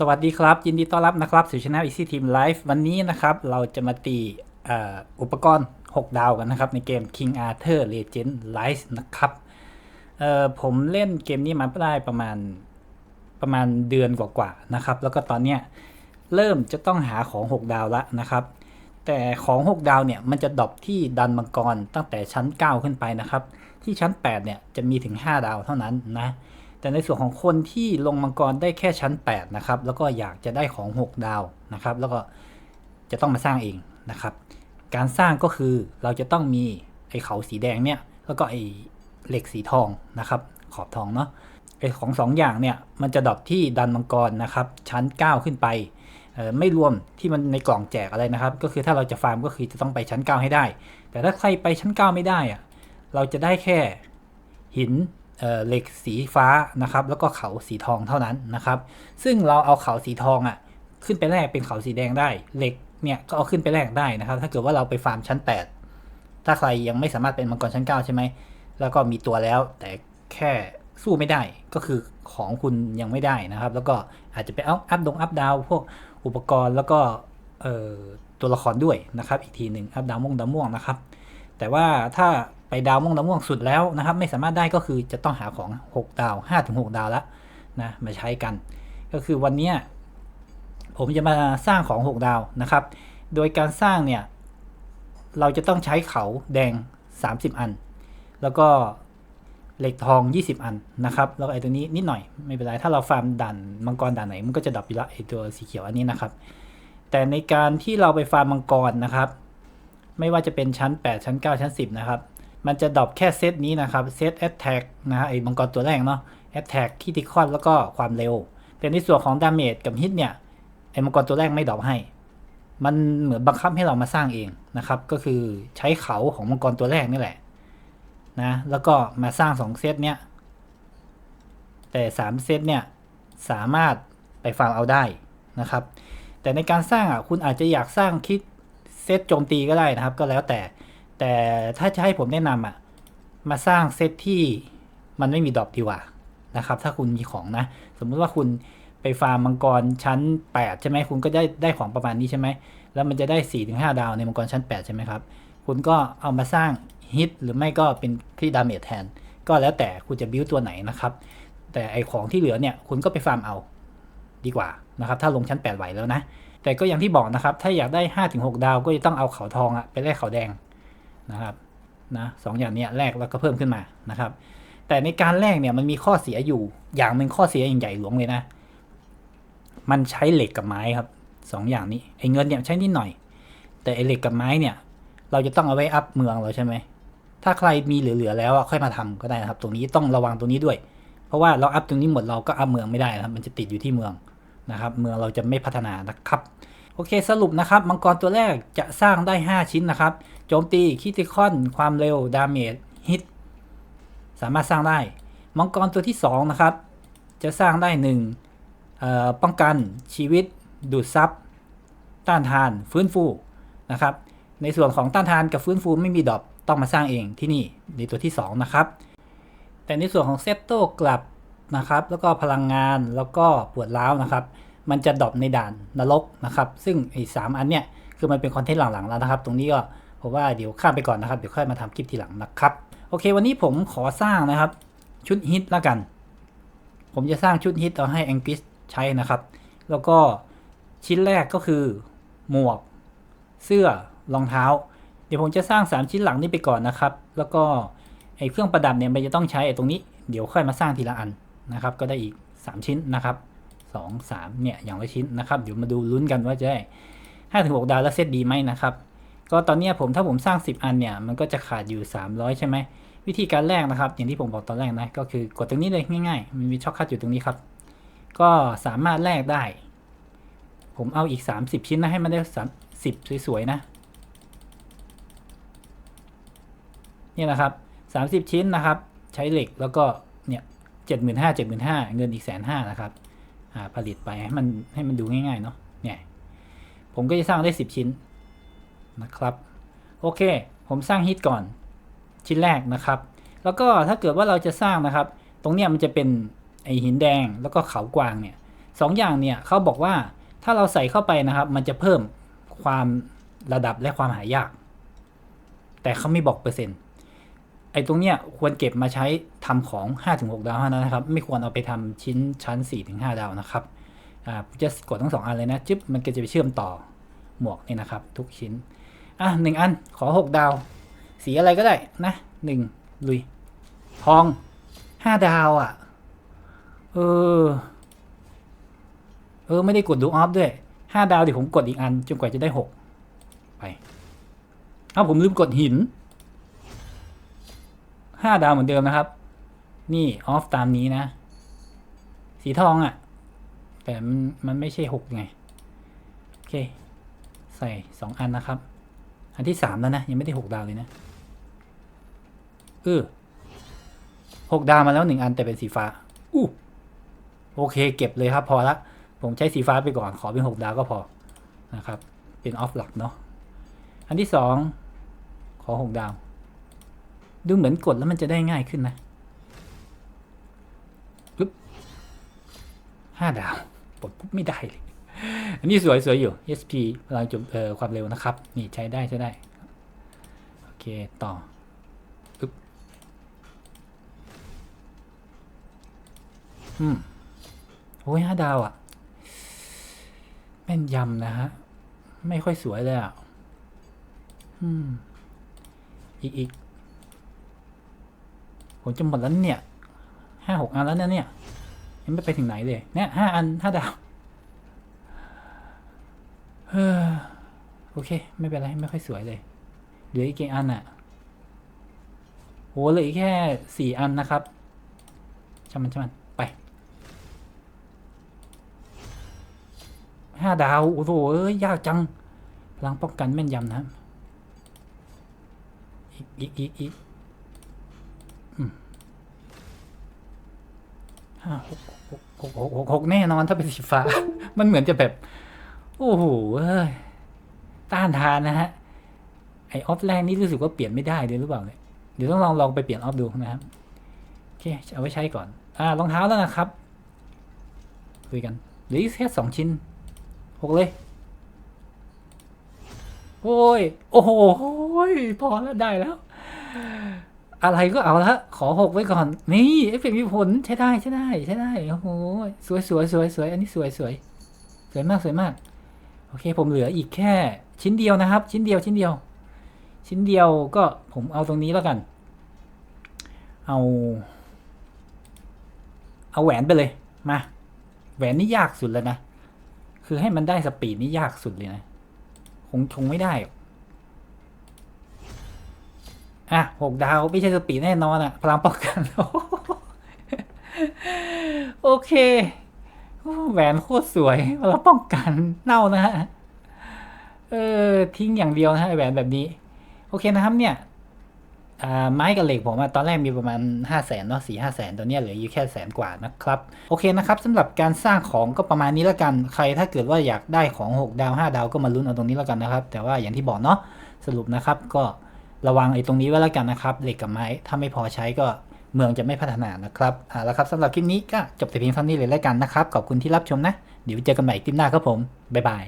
สวัสดีครับ ยินดีต้อนรับนะครับสู่ช anel Easy Team Live วันนี้นะครับ เราจะมาตีอ,อุปกรณ์ 6 ดาวกันนะครับ ในเกม King Arthur Legend Rise นะครับผมเล่นเกมนี้มาได้ประมาณประมาณเดือนกว่าๆนะครับ แล้วก็ตอนเนี้ยเริ่มจะต้องหาของ 6 ดาวละนะครับ แต่ของ 6 ดาวเนี่ยมันจะดรอปที่ดันมังกรตั้งแต่ชั้น 9 ขึ้นไปนะครับ ที่ชั้น 8 เนี่ยจะมีถึง 5 ดาวเท่านั้นนะ แต่ในส่วนของคนที่ลงมังกรได้แค่ชั้น 8 นะครับ แล้วก็อยากจะได้ของ 6 ดาวนะครับ แล้วก็จะต้องมาสร้างเองนะครับ การสร้างก็คือเราจะต้องมีไอ้เขาสีแดงเนี่ยแล้วก็ไอ้เหล็กสีทองนะครับ ขอบทองเนาะไอ้ของสองอย่างเนี่ยมันจะดรอปที่ดันมังกรนะครับ ชั้น 9 ขึ้นไปไม่รวมที่มันในกล่องแจกอะไรนะครับ ก็คือถ้าเราจะฟาร์มก็คือจะต้องไปชั้น 9 ให้ได้ แต่ถ้าใครไปชั้น 9 ไม่ได้อะเราจะได้แค่หิน เหล็กสีฟ้านะครับ แล้วก็เขาสีทองเท่านั้นนะครับ ซึ่งเราเอาเขาสีทองอะ่ะขึ้นไปแลกเป็นเขาสีแดงได้ เหล็กเนี่ยก็เอาขึ้นไปแลกได้นะครับ ถ้าเกิดว่าเราไปฟาร์มชั้น 8 ถ้าใครยังไม่สามารถเป็นมังกรชั้น 9 ใช่ไหม แล้วก็มีตัวแล้ว แต่แค่สู้ไม่ได้ ก็คือของคุณยังไม่ได้นะครับ แล้วก็อาจจะไปเอาอัพดงอัพดาวพวกอุปกรณ์แล้วก็ตัวละครด้วยนะครับ อีกทีหนึ่งอัพดาวม่วงดาวม่วงนะครับ แต่ว่าถ้า ไปดาวม่วงดาวม่วงสุดแล้วนะครับ ไม่สามารถได้ก็คือจะต้องหาของ 6 ดาว5-6ดาวแล้วนะมาใช้กัน ก็คือวันนี้ผมจะมาสร้างของ 6 ดาวนะครับ โดยการสร้างเนี่ย เราจะต้องใช้เขาแดง 30 อัน แล้วก็เหล็กทอง 20 อันนะครับแล้วไอ้ตัวนี้นิดหน่อยไม่เป็นไร ถ้าเราฟาร์มด่านมังกรด่านไหน มันก็จะดับอยู่ละไอ้ตัวสีเขียวอันนี้นะครับ แต่ในการที่เราไปฟาร์มมังกรนะครับ ไม่ว่าจะเป็นชั้น 8 ชั้น 9 ชั้น 10 นะครับ มันจะดรอปแค่เซตนี้นะครับเซตแอตแทกนะฮะไอ้มังกรตัวแรกเนาะแอตแทกคิติคอนแล้วก็ความเร็ว แต่ในส่วนของดาเมจกับฮิตเนี่ยไอ้มังกรตัวแรกไม่ดรอปให้ มันเหมือนบังคับให้เรามาสร้างเองนะครับ ก็คือใช้เขาของมังกรตัวแรกนี่แหละนะแล้วก็มาสร้าง2เซตเนี่ยแต่3เซตเนี่ยสามารถไปฟาร์มเอาได้นะครับ แต่ในการสร้างอะคุณอาจจะอยากสร้างคิดเซตโจมตีก็ได้นะครับ ก็แล้วแต่ แต่ถ้าจะให้ผมแนะนำอะ มาสร้างเซตที่มันไม่มีดรอปดีกว่านะครับ ถ้าคุณมีของนะ สมมุติว่าคุณไปฟาร์มมังกรชั้น 8 ใช่ไหมคุณก็ได้ได้ของประมาณนี้ใช่ไหม แล้วมันจะได้ 4-5 ดาวในมังกรชั้น 8 ใช่ไหมครับ คุณก็เอามาสร้างฮิตหรือไม่ก็เป็นที่ดาเมจแทน ก็แล้วแต่คุณจะบิวตัวไหนนะครับ แต่ไอของที่เหลือเนี่ยคุณก็ไปฟาร์มเอาดีกว่านะครับถ้าลงชั้น 8 ไหวแล้วนะ แต่ก็อย่างที่บอกนะครับ ถ้าอยากได้ 5-6 ดาวก็จะต้องเอาเขาทองอะไปแลกเขาแดง นะครับนะสองอย่างนี้แลกแล้วก็เพิ่มขึ้นมานะครับ แต่ในการแลกเนี่ยมันมีข้อเสียอยู่ อย่างหนึ่งข้อเสียใหญ่หลวงเลยนะ มันใช้เหล็กกับไม้ครับสองอย่างนี้ไอ้เงินเนี่ยใช้นิดหน่อย แต่ไอ้เหล็กกับไม้เนี่ย เราจะต้องเอาไว้อัพเมืองเราใช่ไหมถ้าใครมีเหลือๆแล้วอะค่อยมาทำก็ได้นะครับ ตรงนี้ต้องระวังตรงนี้ด้วย เพราะว่าเราอัพตรงนี้หมดเราก็อัพเมืองไม่ได้นะครับ มันจะติดอยู่ที่เมืองนะครับ เมืองเราจะไม่พัฒนานะครับ โอเคสรุปนะครับ มังกรตัวแรกจะสร้างได้ 5 ชิ้นนะครับ โจมตีคิติคอน ความเร็ว ดาเมจ ฮิต สามารถสร้างได้ มังกรตัวที่ 2 นะครับ จะสร้างได้1เอ่อป้องกันชีวิต ดูดซับต้านทาน ฟื้นฟูนะครับ ในส่วนของต้านทานกับฟื้นฟูไม่มีดอปต้องมาสร้างเองที่นี่ในตัวที่ 2 นะครับ แต่ในส่วนของเซตโต้กลับนะครับ แล้วก็พลังงานแล้วก็ปวดร้าวนะครับ มันจะดรอปในด่านนรกนะครับ ซึ่งไอ้สามอันเนี้ยคือมันเป็นคอนเทนต์หลังๆแล้วนะครับ ตรงนี้ก็ผมว่าเดี๋ยวข้ามไปก่อนนะครับ เดี๋ยวค่อยมาทำคลิปทีหลังนะครับ โอเค วันนี้ผมขอสร้างนะครับ ชุดฮิตละกัน ผมจะสร้างชุดฮิตเอาให้แองกิสใช้นะครับ แล้วก็ชิ้นแรกก็คือ หมวก เสื้อรองเท้า เดี๋ยวผมจะสร้าง 3 ชิ้นหลังนี้ไปก่อนนะครับ แล้วก็ไอ้เครื่องประดับเนี่ยมันจะต้องใช้ไอ้ตรงนี้ เดี๋ยวค่อยมาสร้างทีละอันนะครับ ก็ได้อีก 3 ชิ้นนะครับ 2 3 เนี่ย อย่างละชิ้นนะครับ เดี๋ยวมาดูลุ้นกันว่าจะได้5ถึง6ดาวแล้วเซตดีไหมนะครับ ก็ตอนนี้ผมถ้าผมสร้าง 10 อันเนี่ย มันก็จะขาดอยู่ 300 ใช่ไหม วิธีการแรกนะครับ อย่างที่ผมบอกตอนแรกนะ ก็คือกดตรงนี้เลยง่ายๆ มันมีช็อคคัทอยู่ตรงนี้ครับ ก็สามารถแลกได้ ผมเอาอีก 30 ชิ้นนะให้มันได้30สวยๆนะเนี่ยนะครับ 30 ชิ้นนะครับ ใช้เหล็กแล้วก็เนี่ยเจ็ดหมื่นห้าเจ็ดหมื่นห้าเงินอีกแสนห้านะครับ ผลิตไปให้มันให้มันดูง่ายๆเนาะเนี่ยผมก็จะสร้างได้ 10 ชิ้นนะครับ โอเค ผมสร้างฮิตก่อนชิ้นแรกนะครับ แล้วก็ถ้าเกิดว่าเราจะสร้างนะครับ ตรงเนี้ยมันจะเป็นไอหินแดงแล้วก็เขากวางเนี่ยสองอย่างเนี่ยเขาบอกว่าถ้าเราใส่เข้าไปนะครับ มันจะเพิ่มความระดับและความหายาก แต่เขาไม่บอกเปอร์เซ็นต์ ไอ้ตรงเนี้ยควรเก็บมาใช้ทำของ 5-6 ดาวเท่านั้นนะครับ ไม่ควรเอาไปทำชิ้นชั้น 4-5 ดาวนะครับอ่าจะกดทั้งสองอันเลยนะจึ๊บมันก็จะไปเชื่อมต่อหมวกนี่นะครับ ทุกชิ้นอะหนึ่งอันขอ 6 ดาว สีอะไรก็ได้นะหนึ่งลุย ทอง 5 ดาวอะ เออ เออ ไม่ได้กดดูออฟด้วย 5 ดาวเดี๋ยวผมกดอีกอันจนกว่าจะได้ 6 ไปเอาผมลืมกดหิน ห้าดาวเหมือนเดิมนะครับ นี่ออฟตามนี้นะ สีทองอะ่ะ แต่มันมันไม่ใช่หกไง โอเค ใส่สองอันนะครับ อันที่สามแล้วนะ ยังไม่ได้หกดาวเลยนะเออหกดาวมาแล้วหนึ่งอันแต่เป็นสีฟ้า อู้โอเค เก็บเลยครับพอละ ผมใช้สีฟ้าไปก่อน ขอเป็นหกดาวก็พอนะครับ เป็นออฟหลักเนาะ อันที่สองขอหกดาว ดูเหมือนกดแล้วมันจะได้ง่ายขึ้นนะปึ๊บห้าดาวปลดปุ๊บไม่ได้เลย อันนี้สวยสวยอยู่ SP พลังจุเอ่อความเร็วนะครับ นี่ใช้ได้ใช้ได้ โอเค ต่อปึ๊บอืมโอ้ยห้าดาวอะ่ะ แม่นยำนะฮะ ไม่ค่อยสวยเลยอะ อืม อีกอีก ผมจะหมดแล้วเนี่ยห้าหกอันแล้วนะเนี่ยยังไม่ไปถึงไหนเลยเนี่ยห้าอันห้าดาวเฮ้อโอเค ไม่เป็นไร ไม่ค่อยสวยเลยเหลืออีกกี่อันอะโหเหลืออีกแค่สี่อันนะครับช่างมันช่างมันไปห้าดาวโอ้โหเอ้ยยากจังพลังป้องกันแม่นยำนะอีกอีกอีกอีก หกหกหกหกหกแน่นอนถ้าเป็นสีฟ้า มันเหมือนจะแบบ โอ้โห้ยต้านทานนะฮะ ไอออฟแรกนี่รู้สึกว่าเปลี่ยนไม่ได้เลยหรือเปล่าเนี่ยเดี๋ยวต้องลองลองไปเปลี่ยนออฟดูนะครับโอเคเอาไว้ใช้ก่อน อ่ารองเท้าแล้วนะครับคุยกันเหลืออีกแค่สองชิ้นหกเลยโอ้ย โอ้โหพอแล้วได้แล้ว อะไรก็เอาละขอหกไว้ก่อน นี่เอฟเฟกต์มีผลใช้ได้ใช้ได้ใช้ได้โอ้โหสวยสวยสวยสวยอันนี้สวยสวยสวยมากสวยมาก โอเค ผมเหลืออีกแค่ ชิ้นเดียวนะครับ ชิ้นเดียวชิ้นเดียว ชิ้นเดียวก็ผมเอาตรงนี้แล้วกัน เอา เอาแหวนไปเลยมาแหวนนี่ยากสุดแล้วนะ คือให้มันได้สปีดนี่ยากสุดเลยนะ คงคงไม่ได้ อะหกดาวไม่ใช่สปีดแน่นอนอะพลังป้องกัน โอเคแหวนโคตรสวยพลังป้องกันเน่านะฮะเออทิ้งอย่างเดียวนะฮะแหวนแบบนี้ โอเคนะครับเนี่ยอ่าไม้กับเหล็กผมอะตอนแรกมีประมาณ 5 0 0แสนเนาะสี่ห้าแสนตอนเนี้ยเหลืออยู่แค่แสนกว่านะครับ โอเคนะครับสำหรับการสร้างของก็ประมาณนี้แล้วกัน ใครถ้าเกิดว่าอยากได้ของ 6 ดาว 5 ดาวก็มาลุ้นเอาตรงนี้แล้วกันนะครับ แต่ว่าอย่างที่บอกเนาะสรุปนะครับก็ ระวังไอ้ตรงนี้ไว้แล้วกันนะครับ เหล็กกับไม้ ถ้าไม่พอใช้ก็เมืองจะไม่พัฒนานะครับอ่าแล้วครับสำหรับคลิปนี้ก็จบแต่เพียงเท่านี้เลยแล้วกันนะครับ ขอบคุณที่รับชมนะ เดี๋ยวเจอกันใหม่คลิปหน้าครับผม บ๊ายบาย